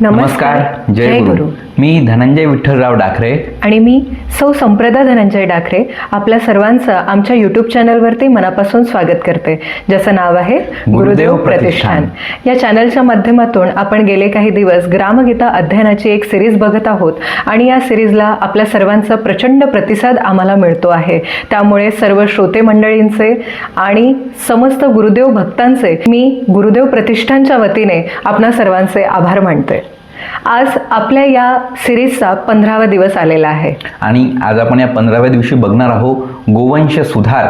नमस्कार जय गुरु. मी धनंजय विठ्ठलराव डाखरे. आणि मी सौ संप्रदा धनंजय डाखरे. आपल्या सर्वांचं आमच्या यूट्यूब चॅनलवरती मनापासून स्वागत करते. ज्याचं नाव आहे गुरुदेव प्रतिष्ठान. या चॅनलच्या माध्यमातून आपण गेले काही दिवस ग्रामगीता अध्ययनाची एक सिरीज बघत आहोत. आणि या सिरीजला आपल्या सर्वांचा प्रचंड प्रतिसाद आम्हाला मिळतो आहे. त्यामुळे सर्व श्रोते मंडळींचे आणि समस्त गुरुदेव भक्तांचे मी गुरुदेव प्रतिष्ठानच्या वतीने आपणा सर्वांचे आभार मानते. आज आपल्या या सिरीजचा पंधरावा दिवस आलेला आहे. आणि आज आपण या पंधराव्या दिवशी बघणार आहोत गोवंश सुधार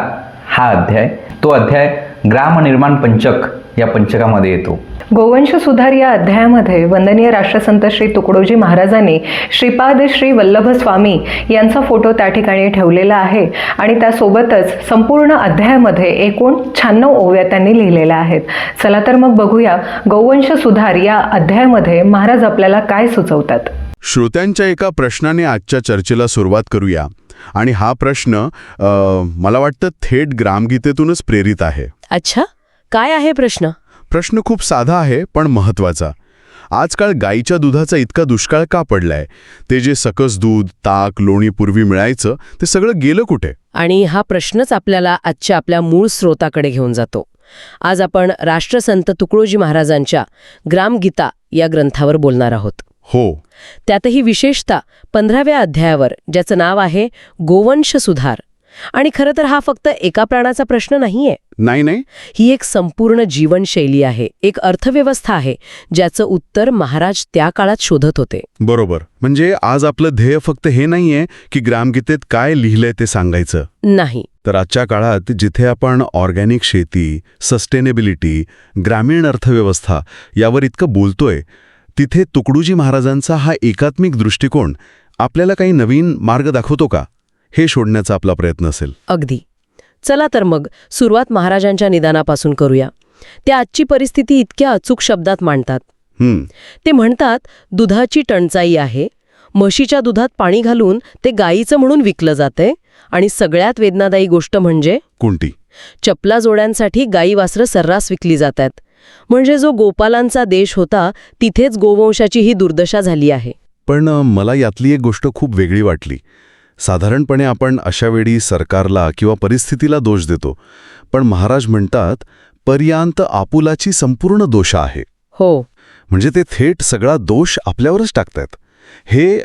हा अध्याय. तो अध्याय ग्रामनिर्माण पंचक या पंचकामध्ये येतो. गोवंश सुधार या अध्यायामध्ये वंदनीय राष्ट्रसंत श्री तुकडोजी महाराजांनी श्रीपाद श्री वल्लभ स्वामी यांचा फोटो त्या ठिकाणी ठेवलेला आहे आणि त्यासोबतच संपूर्ण अध्यायामध्ये एकूण शहाण्णव ओव्या त्यांनी लिहिलेल्या आहेत. चला तर मग बघूया गोवंश सुधार या अध्यायामध्ये महाराज आपल्याला काय सुचवतात. श्रोत्यांच्या एका प्रश्नाने आजच्या चर्चेला सुरुवात करूया. आणि हा प्रश्न मला वाटतं थेट ग्रामगीतेतूनच प्रेरित आहे. अच्छा. काय आहे प्रश्न? प्रश्न खूप साधा आहे पण महत्त्वाचा आजकाल गाईच्या दुधाचा इतका दुष्काळ का पडलाय? ते जे सकस दूध ताक लोणी पूर्वी मिळायचं ते सगळं गेलं कुठे? आणि हा प्रश्नच आपल्याला आजच्या आपल्या मूळ स्रोताकडे घेऊन जातो. आज आपण राष्ट्रसंत तुकडोजी महाराजांच्या ग्रामगीता या ग्रंथावर बोलणार आहोत. हो. त्यातही विशेषतः पंधराव्या अध्यायावर ज्याचं नाव आहे गोवंश सुधार. आणि खरं तर हा फक्त एका प्राणाचा प्रश्न नाहीये. नाही नाही. ही एक संपूर्ण जीवनशैली आहे एक अर्थव्यवस्था आहे ज्याचं उत्तर महाराज त्या काळात शोधत होते. बरोबर. म्हणजे आज आपलं ध्येय फक्त हे नाहीये की ग्रामगीतेत काय लिहिलंय ते सांगायचं. नाही. तर आजच्या काळात जिथे आपण ऑर्गॅनिक शेती सस्टेनेबिलिटी ग्रामीण अर्थव्यवस्था यावर इतकं बोलतोय तिथे तुकडोजी महाराजांचा हा एकात्मिक दृष्टिकोन आपल्याला काही नवीन मार्ग दाखवतो का? हे शोधण्याचा आपला प्रयत्न असेल. अगदी. चला तर मग सुरुवात महाराजांच्या निदानापासून करूया. त्या आजची परिस्थिती इतक्या अचूक शब्दात मांडतात. ते म्हणतात दुधाची टंचाई आहे. म्हशीच्या दुधात पाणी घालून ते गायीचं म्हणून विकलं जातंय आणि सगळ्यात वेदनादायी गोष्ट म्हणजे कोणती? चपला जोड्यांसाठी गायी वासरं सर्रास विकली जातात. म्हणजे जो गोपालांचा देश होता तिथेच गोवंशाची ही दुर्दशा झाली आहे. पण मला यातली एक गोष्ट खूप वेगळी वाटली. साधारणपणे आपण अशा वेळी सरकारला किंवा परिस्थितीला दोष देतो पण महाराज म्हणतात पर्यांत आपुलाची संपूर्ण दोषा आहे. हो. म्हणजे ते थेट सगळा दोष आपल्यावरच टाकतायत. हे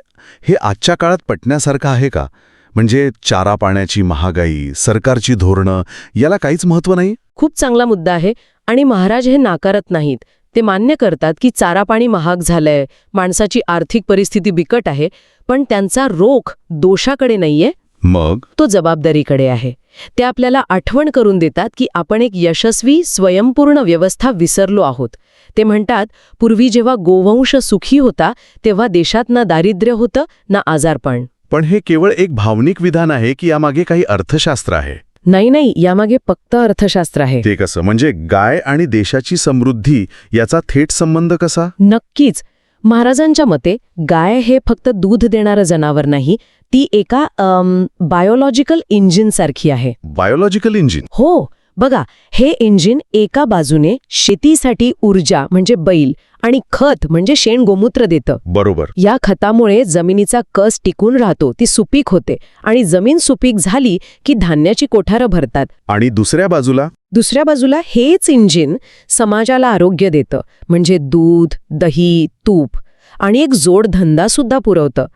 हे आजच्या काळात पटण्यासारखं आहे का? म्हणजे चारा पाण्याची महागाई सरकारची धोरणं याला काहीच महत्त्व नाही? खूप चांगला मुद्दा आहे. आणि महाराज हे नाकारत नाहीत. ते मान्य करतात की चारा पाणी महाग झालंय. माणसाची आर्थिक परिस्थिती बिकट आहे पण त्यांचा रोख दोषाकडे नाहीये. मग? तो जबाबदारीकडे आहे. ते आपल्याला आठवण करून देतात की आपण एक यशस्वी स्वयंपूर्ण व्यवस्था विसरलो आहोत. ते म्हणतात पूर्वी जेव्हा गोवंश सुखी होता तेव्हा देशात ना दारिद्र्य होतं ना आजारपण. पण हे केवळ एक भावनिक विधान आहे की यामागे काही अर्थशास्त्र आहे. नाही नाही यामागे फक्त अर्थशास्त्र आहे. ते कसं? म्हणजे गाय आणि देशाची समृद्धी याचा थेट संबंध कसा? नक्कीच. महाराजांच्या मते गाय हे फक्त दूध देणारं जनावर नाही ती एका बायोलॉजिकल इंजिनसारखी आहे. बायोलॉजिकल इंजिन हो. बघा हे इंजिन एका बाजूने शेतीसाठी ऊर्जा म्हणजे बैल आणि खत म्हणजे शेण गोमूत्र देतं. बरोबर. या खतामुळे जमिनीचा कस टिकून राहतो ती सुपीक होते आणि जमीन सुपीक झाली की धान्याची कोठारं भरतात. आणि दुसऱ्या बाजूला? दुसऱ्या बाजूला हेच इंजिन समाजाला आरोग्य देतं म्हणजे दूध दही तूप आणि एक जोडधंदा सुद्धा पुरवतं.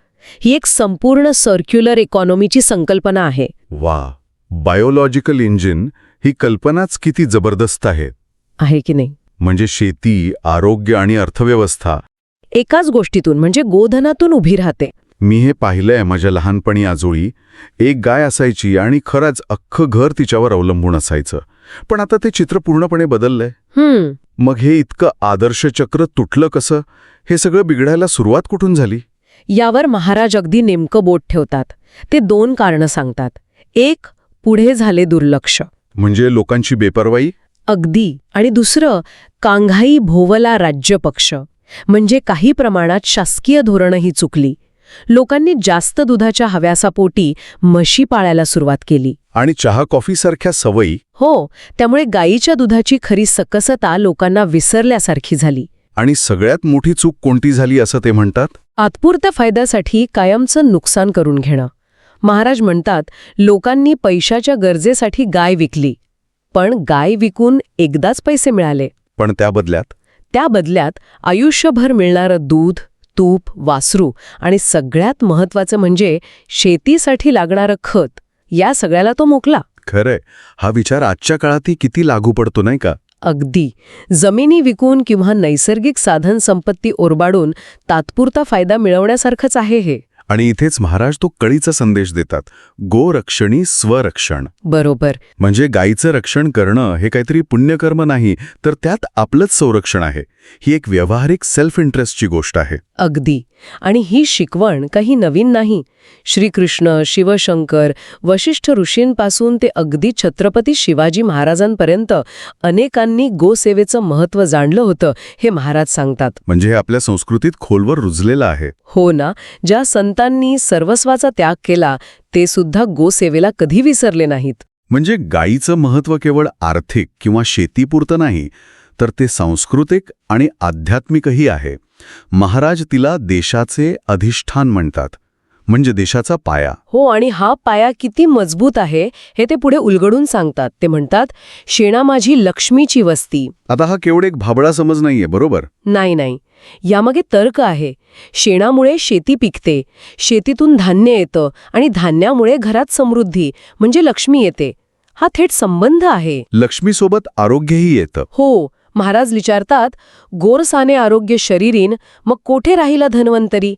ही एक संपूर्ण सर्क्युलर इकॉनॉमीची संकल्पना आहे. वा बायोलॉजिकल इंजिन ही कल्पनाच किती जबरदस्त आहे. आहे की नाही? म्हणजे शेती आरोग्य आणि अर्थव्यवस्था. एकाच गोष्टीतून म्हणजे गोधनातून उभी राहते. मी हे पाहिलंय माझ्या लहानपणी आजोळी. एक गाय असायची आणि खरंच अख्खं घर तिच्यावर अवलंबून असायचं. पण आता ते चित्र पूर्णपणे बदललंय. मग हे इतकं आदर्श चक्र तुटलं कसं? हे सगळं बिघडायला सुरुवात कुठून झाली? यावर महाराज अगदी नेमकं बोट ठेवतात. ते दोन कारणं सांगतात. एक पुढे झाले दुर्लक्ष. म्हणजे लोकांची बेपर्वाई? अगदी. आणि दुसरं कांघाई भोवला राज्यपक्ष. म्हणजे काही प्रमाणात शासकीय धोरणंही चुकली. लोकांनी जास्त दुधाच्या हव्यासापोटी म्हशी पाळायला सुरुवात केली. आणि चहा कॉफीसारख्या सवयी? हो त्यामुळे गायीच्या दुधाची खरी सकसता लोकांना विसरल्यासारखी झाली. आणि सगळ्यात मोठी चूक कोणती झाली असं ते म्हणतात? तात्पुरत्या फायद्यासाठी कायमचं नुकसान करून घेणं. महाराज म्हणतात लोकांनी पैशाच्या गरजेसाठी गाय विकली. पण गाय विकून एकदाच पैसे मिळाले. पण त्या बदल्यात? त्या बदल्यात आयुष्यभर मिळणारं दूध तूप वासरू आणि सगळ्यात महत्वाचं म्हणजे शेतीसाठी लागणारं खत या सगळ्याला तो मोकला. खरंय. हा विचार आजच्या काळातही किती लागू पडतो नाही का? अगदी. जमिनी विकून किंवा नैसर्गिक साधन संपत्ती ओरबाडून तात्पुरता फायदा मिळवण्यासारखंच आहे हे. आणि इथेच महाराज तो कळीचा संदेश देतात. गोरक्षणी स्वरक्षण. बरोबर. म्हणजे गायीचं रक्षण करणं हे काहीतरी पुण्यकर्म नाही तर त्यात आपलंच संरक्षण आहे. ही एक व्यावहारिक सेल्फ इंटरेस्टची गोष्ट आहे. अगदी. आणि ही शिकवण काही नवीन नाही. श्रीकृष्ण शिवशंकर वशिष्ठ ऋषींपासून ते अगदी छत्रपती शिवाजी महाराजांपर्यंत अनेकांनी गोसेवेचं महत्त्व जाणलं होतं हे महाराज सांगतात. म्हणजे हे आपल्या संस्कृतीत खोलवर रुजलेलं आहे. हो ना ज्या संतांनी सर्वस्वाचा त्याग केला ते सुद्धा गोसेवेला कधी विसरले नाहीत. म्हणजे गायीचं महत्त्व केवळ आर्थिक किंवा शेतीपुरतं नाही तर ते सांस्कृतिक आणि आध्यात्मिकही आहे. महाराज तिला देशाचे अधिष्ठान म्हणतात म्हणजे देशाचा पाया. हो आणि हा पाया किती मजबूत आहे हे ते पुढे उलगडून सांगतात. ते म्हणतात शेणा माझी लक्ष्मीची वस्ती. आता हा केवळ एक भाबडा समज नाहीये बरोबर? नाही नाही. यामागे तर्क आहे. शेणामुळे शेती पिकते शेतीतून धान्य येतं आणि धान्यामुळे घरात समृद्धी म्हणजे लक्ष्मी येते. हा थेट संबंध आहे. लक्ष्मीसोबत आरोग्यही येतं. हो. महाराज विचारतात गोरसाने आरोग्य शरीरीन मग कोठे राहिला धन्वंतरी?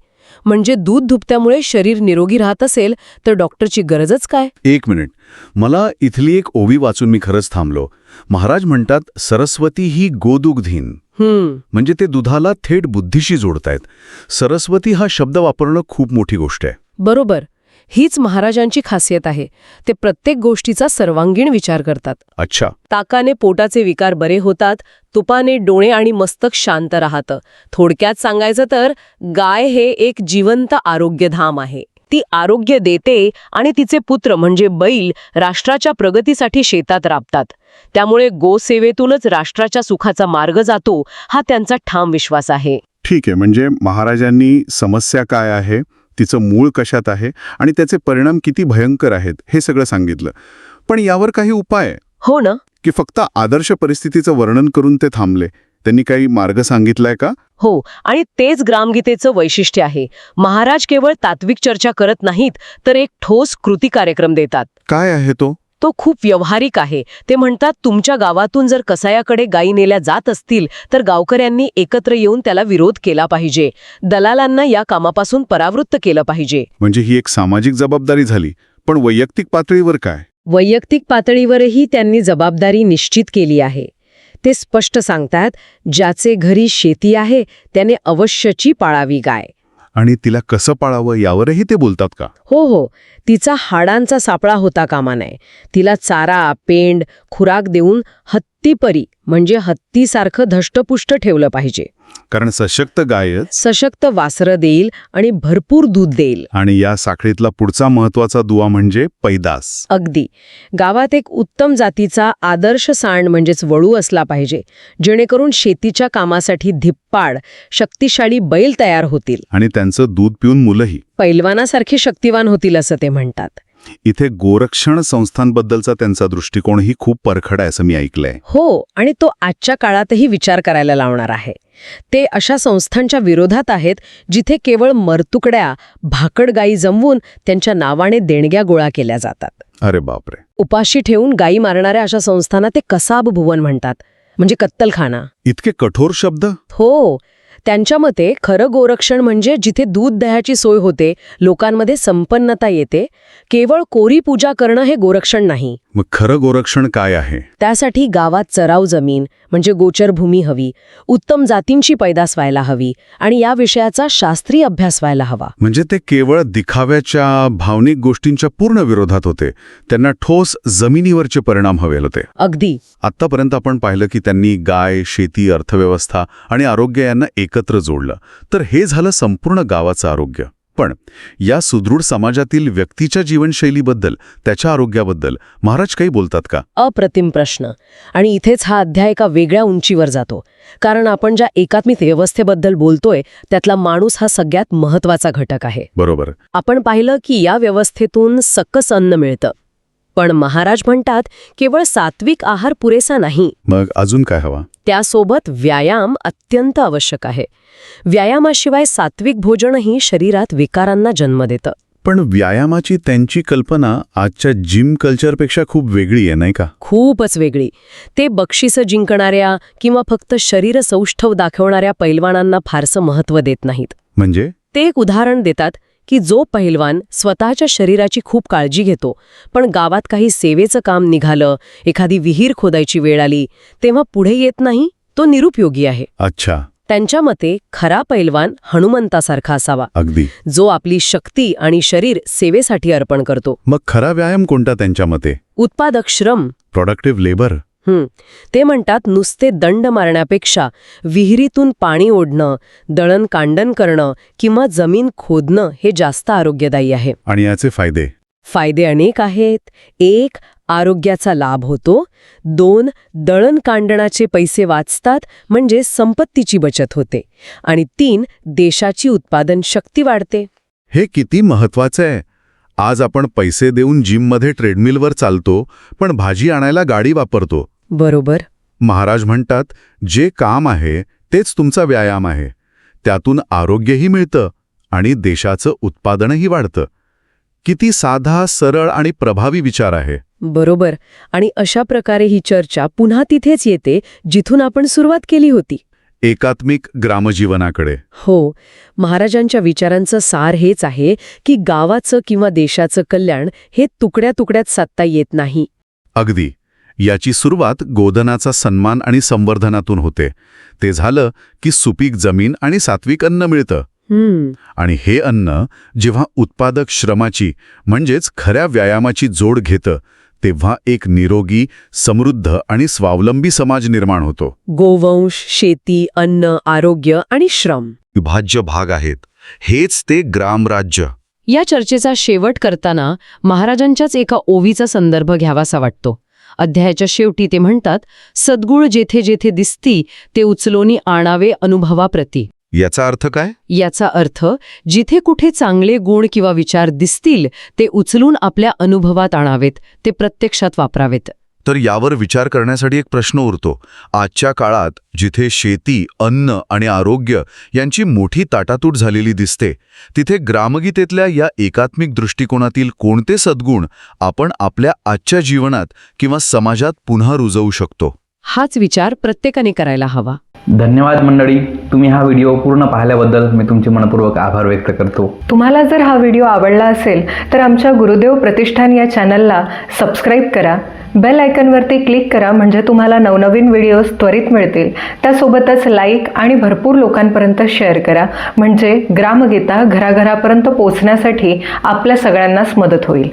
म्हणजे दूध धुपत्यामुळे शरीर निरोगी राहत असेल तर डॉक्टरची गरजच काय? एक मिनिट. मला इथली एक ओवी वाचून मी खरंच थांबलो. महाराज म्हणतात सरस्वती ही गोदुग्धीन. हम्म. म्हणजे ते दुधाला थेट बुद्धीशी जोडतायत. सरस्वती हा शब्द वापरणं खूप मोठी गोष्ट आहे. बरोबर. हीच महाराजांची खासियत आहे. ते प्रत्येक गोष्टीचा सर्वांगीण विचार करतात. अच्छा. ताकाने पोटाचे विकार बरे होतात तुपाने डोळे आणि मस्तक शांत राहतं. थोडक्यात सांगायचं तर गाय हे एक जिवंत आरोग्यधाम आहे. ती आरोग्य देते आणि तिचे पुत्र म्हणजे बैल राष्ट्राच्या प्रगतीसाठी शेतात राबतात. त्यामुळे गोसेवेतूनच राष्ट्राच्या सुखाचा मार्ग जातो हा त्यांचा ठाम विश्वास आहे. ठीक आहे म्हणजे महाराजांनी समस्या काय आहे? तिचं मूळ कशात आहे आणि त्याचे परिणाम किती भयंकर आहेत हे सगळं सांगितलं. पण यावर काही उपाय हो ना. की फक्त आदर्श परिस्थितीचं वर्णन करून ते थांबले. त्यांनी काही मार्ग सांगितलाय का? हो आणि तेच ग्रामगीतेचं वैशिष्ट्य आहे. महाराज केवळ तात्विक चर्चा करत नाहीत तर एक ठोस कृती कार्यक्रम देतात. काय आहे तो? तो खूप व्यावहारिक आहे. ते म्हणतात तुमच्या गावातून जर कसायाकडे गायी नेल्या जात असतील तर गावकऱ्यांनी एकत्र येऊन त्याला विरोध केला पाहिजे. दलालांना या कामापासून परावृत्त केलं पाहिजे. म्हणजे ही एक सामाजिक जबाबदारी झाली. पण वैयक्तिक पातळीवर काय? वैयक्तिक पातळीवरही त्यांनी जबाबदारी निश्चित केली आहे. ते स्पष्ट सांगतात ज्याचे घरी शेती आहे त्याने अवश्यची पाळावी गाय. आणि तिला कसं पाळावं यावरही ते बोलतात का? हो हो. तिचा हाडांचा सापळा होता कामा नये. तिला चारा पेंड खुराक देऊन हत्तीपरी म्हणजे हत्तीसारखं धष्टपुष्ट ठेवलं पाहिजे. कारण सशक्त गायच सशक्त वासरं देईल आणि भरपूर दूध देईल. आणि या साखळीतला पुढचा महत्त्वाचा दुवा म्हणजे पैदास. अगदी. गावात एक उत्तम जातीचा आदर्श सांड म्हणजेच वळू असला पाहिजे जेणेकरून शेतीच्या कामासाठी धिप्पाड शक्तिशाली बैल तयार होतील. आणि त्यांचं दूध पिऊन मुलंही. पैलवानासारखी शक्तिवान होतील असं ते म्हणतात. इथे गोरक्षण संस्थांबद्दलचा त्यांचा दृष्टिकोनही खूप परखड आहे असं मी ऐकलंय. हो आणि तो आजच्या काळातही विचार करायला लावणार आहे. ते अशा संस्थांच्या विरोधात आहेत जिथे केवळ मरतुकड्या भाकड गायी जमवून त्यांच्या नावाने देणग्या गोळा केल्या जातात. अरे बापरे. उपाशी ठेवून गायी मारणाऱ्या अशा संस्थांना ते कसाब भुवन म्हणतात म्हणजे कत्तलखाना. इतके कठोर शब्द? हो त्यांच्या मते खरं गोरक्षण म्हणजे जिथे दूध दह्याची सोय होते लोकांमध्ये संपन्नता येते केवळ कोरी पूजा करणं हे गोरक्षण नाही. मग खरं गोरक्षण काय आहे? त्यासाठी गावात चराव जमीन म्हणजे गोचरभूमी हवी उत्तम जातींची पैदास व्हायला हवी आणि या विषयाचा शास्त्रीय अभ्यास व्हायला हवा. म्हणजे ते केवळ दिखाव्याच्या भावनिक गोष्टींच्या पूर्ण विरोधात होते. त्यांना ठोस जमिनीवरचे परिणाम हवे होते. अगदी. आत्तापर्यंत आपण पाहिलं की त्यांनी गाय शेती अर्थव्यवस्था आणि आरोग्य यांना एकत्र जोडलं. तर हे झालं संपूर्ण गावाचं आरोग्य. पण या सुदृढ समाजातील व्यक्तीच्या जीवनशैलीबद्दल त्याच्या आरोग्याबद्दल महाराज काही बोलतात का? अप्रतिम प्रश्न. आणि इथेच हा अध्याय एका वेगळ्या उंचीवर जातो. कारण आपण ज्या एकात्मिक व्यवस्थेबद्दल बोलतोय त्यातला माणूस हा सगळ्यात महत्त्वाचा घटक आहे. बरोबर. आपण पाहिलं की या व्यवस्थेतून सकस अन्न मिळतं. पण महाराज म्हणतात केवळ सात्विक आहार पुरेसा नाही. मग अजून काय हवा? त्यासोबत व्यायाम अत्यंत आवश्यक आहे. व्यायामाशिवाय सात्विक भोजनही शरीरात विकारांना जन्म देतं. पण व्यायामाची त्यांची कल्पना आजच्या जिम कल्चरपेक्षा खूप वेगळी आहे नाही का? खूपच वेगळी. ते बक्षिसं जिंकणाऱ्या किंवा फक्त शरीर सौष्ठव दाखवणाऱ्या पैलवानांना फारसं महत्त्व देत नाहीत. म्हणजे? ते एक उदाहरण देतात की जो पहिलवान स्वतःच्या शरीराची खूप काळजी घेतो पण गावात काही सेवेचं काम निघालं एखादी विहीर खोदायची वेळ आली तेव्हा पुढे येत नाही तो निरुपयोगी आहे. अच्छा. त्यांच्या मते खरा पैलवान हनुमंतासारखा असावा. अगदी. जो आपली शक्ती आणि शरीर सेवेसाठी अर्पण करतो. मग खरा व्यायाम कोणता त्यांच्या मते? उत्पादक श्रम. प्रोडक्टिव्ह लेबर ते म्हणतात नुसते दंड मारण्यापेक्षा विहिरीतून पाणी ओढणं दळण कांडण करणं किंवा जमीन खोदणं हे जास्त आरोग्यदायी आहे. आणि याचे फायदे? फायदे अनेक आहेत. एक आरोग्याचा लाभ होतो. दोन दळण कांडणाचे पैसे वाचतात म्हणजे संपत्तीची बचत होते. आणि तीन देशाची उत्पादन शक्ती वाढते. हे किती महत्वाचं आहे. आज आपण पैसे देऊन जिममध्ये ट्रेडमिलवर चालतो पण भाजी आणायला गाडी वापरतो. बरोबर. महाराज म्हणतात जे काम आहे तेच तुमचा व्यायाम आहे. त्यातून आरोग्यही मिळतं आणि देशाचं उत्पादनही वाढतं. किती साधा सरळ आणि प्रभावी विचार आहे. बरोबर. आणि अशा प्रकारे ही चर्चा पुन्हा तिथेच येते जिथून आपण सुरुवात केली होती. एकात्मिक ग्रामजीवनाकडे. हो. महाराजांच्या विचारांचं सार हेच आहे की गावाचं किंवा देशाचं कल्याण हे तुकड्या तुकड्यात साधता येत नाही. अगदी. याची सुरुवात गोधनाचा सन्मान आणि संवर्धनातून होते. ते झालं की सुपीक जमीन आणि सात्विक अन्न मिळतं. आणि हे अन्न जेव्हा उत्पादक श्रमाची म्हणजेच खऱ्या व्यायामाची जोड घेतं तेव्हा एक निरोगी समृद्ध आणि स्वावलंबी समाज निर्माण होतो. गोवंश शेती अन्न आरोग्य आणि श्रम. विभाज्य भाग आहेत. हेच ते ग्रामराज्य. या चर्चेचा शेवट करताना महाराजांच्याच एका ओवीचा संदर्भ घ्यावासा वाटतो. अध्यायाच्या शेवटी ते म्हणतात सद्गुळ जेथे जेथे दिसती ते उचलोनी आणावे अनुभवाप्रती. याचा अर्थ काय? याचा अर्थ जिथे कुठे चांगले गुण किंवा विचार दिसतील ते उचलून आपल्या अनुभवात आणावेत ते प्रत्यक्षात वापरावेत. तर यावर विचार करण्यासाठी एक प्रश्न उरतो. आजच्या काळात जिथे शेती अन्न आणि आरोग्य यांची मोठी ताटातूट झालेली दिसते तिथे ग्रामगीतेतल्या या एकात्मिक दृष्टिकोनातील कोणते सद्गुण आपण आपल्या आजच्या जीवनात किंवा समाजात पुन्हा रुजवू शकतो? हाच विचार प्रत्येकाने करायला हवा. धन्यवाद मंडळी. तुम्ही हा व्हिडिओ पूर्ण पाहिल्याबद्दल मी तुमचे मनपूर्वक आभार व्यक्त करतो. तुम्हाला जर हा व्हिडिओ आवडला असेल तर आमच्या गुरुदेव प्रतिष्ठान या चॅनलला सबस्क्राईब करा. बेल आयकनवरती क्लिक करा म्हणजे तुम्हाला नवनवीन व्हिडिओज त्वरित मिळतील. त्यासोबतच लाईक आणि भरपूर लोकांपर्यंत शेअर करा. म्हणजे ग्रामगीता घराघरापर्यंत पोचण्यासाठी आपल्या सगळ्यांनाच मदत होईल.